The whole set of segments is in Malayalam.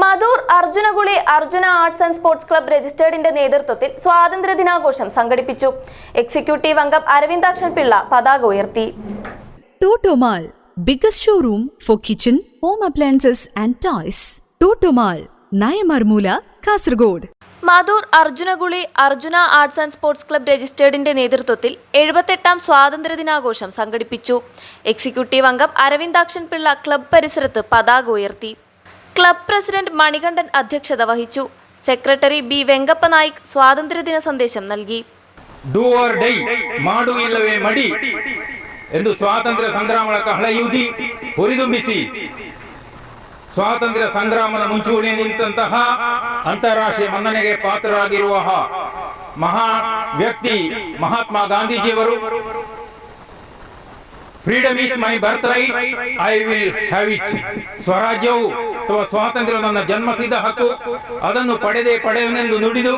Madhur Arjunakuli Arjuna arts and sports club രജിസ്റ്റേർഡിന്റെ നേതൃത്വത്തിൽ സ്വാതന്ത്ര്യ ദിനാഘോഷം സംഘടിപ്പിച്ചു. എക്സിക്യൂട്ടീവ് അംഗം അരവിന്ദാക്ഷൻ പിള്ള പതാക ഉയർത്തി. Totomall biggest showroom for kitchen home appliances and toys. Totomall Nayamarmoola Kasaragod. Madhur Arjunakuli Arjuna arts and sports club രജിസ്റ്റേർഡിന്റെ നേതൃത്വത്തിൽ എഴുപത്തെട്ടാം സ്വാതന്ത്ര്യ ദിനാഘോഷം സംഘടിപ്പിച്ചു. എക്സിക്യൂട്ടീവ് അംഗം അരവിന്ദാക്ഷൻ പിള്ള ക്ലബ് പരിസരത്ത് പതാക ഉയർത്തി. ക്ലബ്ബ് പ്രസിഡന്റ് മണികണ്ഠൻ അധ്യക്ഷത വഹിച്ചു സെക്രട്ടറി ബി വെങ്കപ്പ നായിക് സ്വാതന്ത്ര്യദിന സന്ദേശം നൽകി ಡೂ ಆರ್ ಡೈ ಮಾಡು ಇಲ್ಲವೇ ಮಡಿ ಎಂದು ಸ್ವಾತಂತ್ರ್ಯ ಸಂಗ್ರಾಮದ ಕಹಳೆಯೂದಿ ಹುರಿದುಂಬಿಸಿ ಸ್ವಾತಂತ್ರ್ಯ ಸಂಗ್ರಾಮದ ಮುಂಚೂಣಿ ನಿಂತಹ ಅಂತಾರಾಷ್ಟ್ರೀಯ ಮನ್ನಣೆಗೆ ಪಾತ್ರರಾಗಿರುವ ಮಹಾ ವ್ಯಕ್ತಿ ಮಹಾತ್ಮ ಗಾಂಧೀಜಿಯವರು freedom is my birth right I will have it ಸ್ವರಾಜ್ಯವು ಅಥವಾ ಸ್ವಾತಂತ್ರ್ಯ ನನ್ನ ಜನ್ಮಸಿದ್ಧ ಹಕ್ಕು. ಅದನ್ನು ಪಡೆದೇ ಪಡೆಯುವನೆಂದು ನುಡಿದು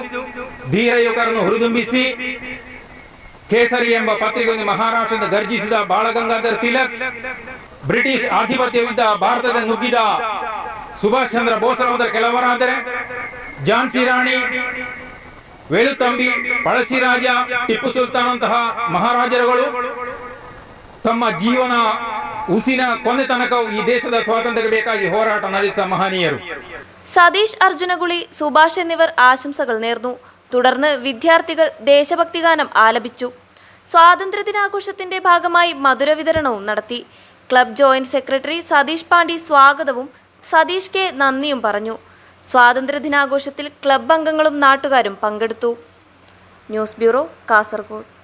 ಧೀರ ಯುವಕರನ್ನು ಹುರಿದುಂಬಿಸಿ ಕೇಸರಿ ಎಂಬ ಪತ್ರಿಕೆಯನ್ನು ಮಹಾರಾಷ್ಟ್ರದಿಂದ ಗರ್ಜಿಸಿದ ಬಾಳಗಂಗಾಧರ್ ತಿಲಕ್, ಬ್ರಿಟಿಷ್ ಆಧಿಪತ್ಯವಿದ್ದ ಭಾರತದ ನುಗ್ಗಿದ ಸುಭಾಷ್ ಚಂದ್ರ ಬೋಸರವರ ಕೆಲವರಾದರೆ ಝಾನ್ಸಿ ರಾಣಿ, ವೇಲುತಂಬಿ ಪಳಸಿರಾಜ ಟಿಪ್ಪು ಸುಲ್ತಾನ್ ಅಂತಹ ಮಹಾರಾಜರುಗಳು ತಮ್ಮ ಜೀವನ ಉಸಿನ ಕೊನೆ ತನಕ ಈ ದೇಶದ ಸ್ವಾತಂತ್ರ್ಯಕ್ಕೆ ಬೇಕಾಗಿ ಹೋರಾಟ ನಡೆಸಿದ ಮಹನೀಯರು സതീഷ് അർജുനകുളി സുഭാഷ് എന്നിവർ ആശംസകൾ നേർന്നു തുടർന്ന് വിദ്യാർത്ഥികൾ ദേശഭക്തിഗാനം ആലപിച്ചു സ്വാതന്ത്ര്യദിനാഘോഷത്തിന്റെ ഭാഗമായി മധുര വിതരണവും നടത്തി club joint secretary Satheesh Pandi സ്വാഗതവും സതീഷ് കെ നന്ദിയും പറഞ്ഞു സ്വാതന്ത്ര്യദിനാഘോഷത്തിൽ ക്ലബ് അംഗങ്ങളും നാട്ടുകാരും പങ്കെടുത്തു ന്യൂസ് ബ്യൂറോ കാസർഗോഡ്